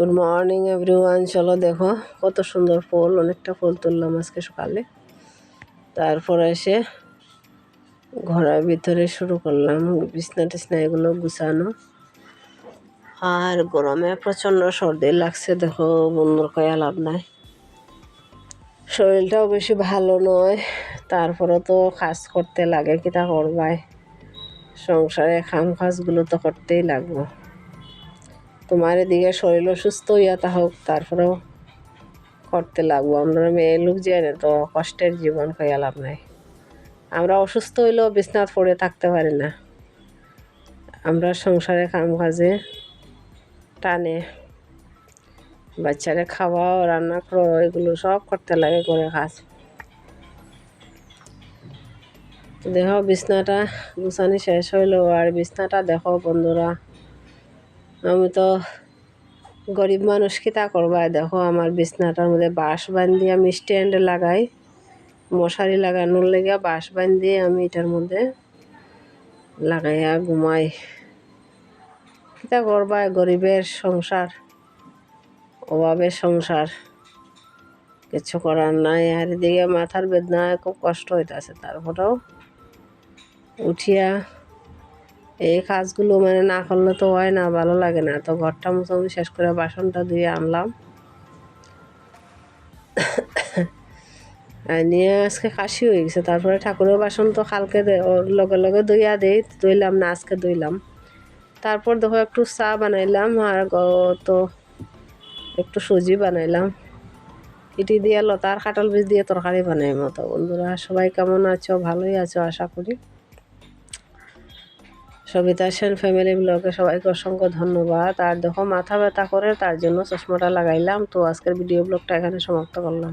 Good morning everyone চলো দেখো, কত সুন্দর ফুল, অনেকটা ফুল তুললাম আজকে সকালে। তারপর এসে ঘরের ভিতরে শুরু করলাম, বিছনা টিছনা এগুলো গুছানো। আর গরমে প্রচণ্ড সর্দি লাগছে, দেখো, বন্ধুর কয়া লাভ নাই। শরীরটাও বেশি ভালো নয় তারপরে তো কাজ করতে লাগে কিটা করবাই। সংসারে খাম কাজগুলো তো করতেই লাগবো। তোমার এদিকে শরীর অসুস্থ হইয়া হোক, তারপরেও করতে লাগবো। আমরা মেয়ে লোক জেনে তো কষ্টের জীবন কইয়া লাভ নাই। আমরা অসুস্থ হইলেও বিছনাথ পড়ে থাকতে পারি না। আমরা সংসারে কাম কাজে টানে, বাচ্চারে খাওয়াও, রান্না করো, এগুলো সব করতে লাগে করে কাজ। দেখো, বিছনাটা গুছানি শেষ হইল, আর বিছনাটা দেখো বন্ধুরা আমি তো গরিব মানুষ কি তা করবা দেখো আমার বিছনাটার মধ্যে বাঁশ বান্ধি আমি স্ট্যান্ড লাগাই, মশারি লাগানোর লেগে বাঁশ বান্ধি আমি এটার মধ্যে লাগাইয়া ঘুমাই। কিতা করবা গরিবের সংসার, অভাবের সংসার। কিছু করার নাই। আর এদিকে মাথার বেদনায় খুব কষ্ট হইতেছে। তারপরেও উঠিয়া এই কাজগুলো মানে না করলে তো হয় না, ভালো লাগে না। তো ঘরটা মোটামুটি শেষ করে বাসনটা ধুয়ে আনলাম। নিয়ে আজকে কাশি হয়ে গেছে, তারপরে ঠাকুরের বাসন তো কালকে ওর লগে লগে ধুইয়া দেই, ধুইলাম না, আজকে ধুইলাম। তারপর দেখো একটু চা বানাইলাম আর তো একটু সুজি বানাইলাম। এটি দিয়ে লতার কাঁঠাল বীজ দিয়ে তরকারি বানাই মতো বন্ধুরা, সবাই কেমন আছো? ভালোই আছো, আশা করি। সবিতা সেন ফ্যামিলি ব্লগে সবাইকে অসংখ্য ধন্যবাদ। আর দেখো, মাথা ব্যথা করে তার জন্য চশমাটা লাগাইলাম। তো আজকের ভিডিও ব্লগটা এখানে সমাপ্ত করলাম।